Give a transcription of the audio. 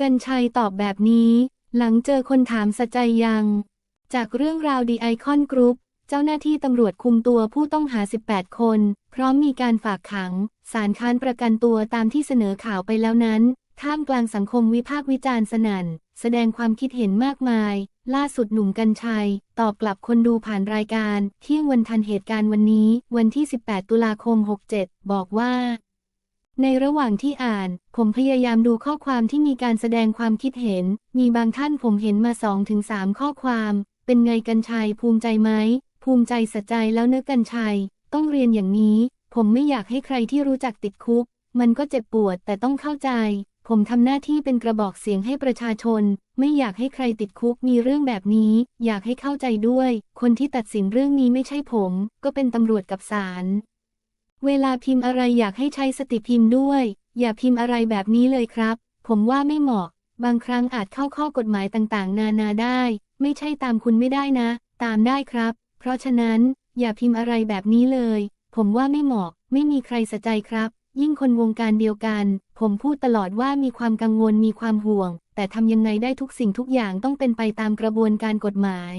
กันชัยตอบแบบนี้ หลังเจอคนถามสะใจยัง จากเรื่องราวดีไอคอนกรุ๊ปเจ้าหน้าที่ตำรวจคุมตัวผู้ต้องหา 18 คน พร้อมมีการฝากขังศาลค้านประกันตัวตามที่เสนอข่าวไปแล้วนั้น ท่ามกลางสังคมวิพากษ์วิจารณ์สนั่น แสดงความคิดเห็นมากมาย ล่าสุดหนุ่มกัญชัย ตอบกลับคนดูผ่านรายการ เที่ยงวันทันเหตุการณ์วันนี้ วันที่ 18 ตุลาคม 67 บอกว่า ในระหว่างที่อ่าน ผมพยายามดูข้อความที่มีการแสดงความคิดเห็น มีบางท่านผมเห็นมา2-3ข้อความ เป็นไงกัญชัยภูมิใจไหม ภูมิใจสัจใจแล้วเนื้อกัญชัย ต้องเรียนอย่างนี้ ผมไม่อยากให้ใครที่รู้จักติดคุก มันก็เจ็บปวดแต่ต้องเข้าใจ ผมทำหน้าที่เป็นกระบอกเสียงให้ประชาชน ไม่อยากให้ใครติดคุกมีเรื่องแบบนี้ อยากให้เข้าใจด้วย คนที่ตัดสินเรื่องนี้ไม่ใช่ผม ก็เป็นตำรวจกับศาล เวลาพิมพ์อะไรอยากให้ใช้สติพิมพ์ด้วย อย่าพิมพ์อะไรแบบนี้เลยครับ ผมว่าไม่เหมาะ บางครั้งอาจเข้าข้อกฎหมายต่างๆ นานาได้ ไม่ใช่ตามคุณไม่ได้นะ ตามได้ครับ เพราะฉะนั้น อย่าพิมพ์อะไรแบบนี้เลย ผมว่าไม่เหมาะ ไม่มีใครสะใจครับ ยิ่งคนวงการเดียวกัน ผมพูดตลอดว่ามีความกังวลมีความห่วง แต่ทำยังไงได้ทุกสิ่งทุกอย่างต้องเป็นไปตามกระบวนการกฎหมาย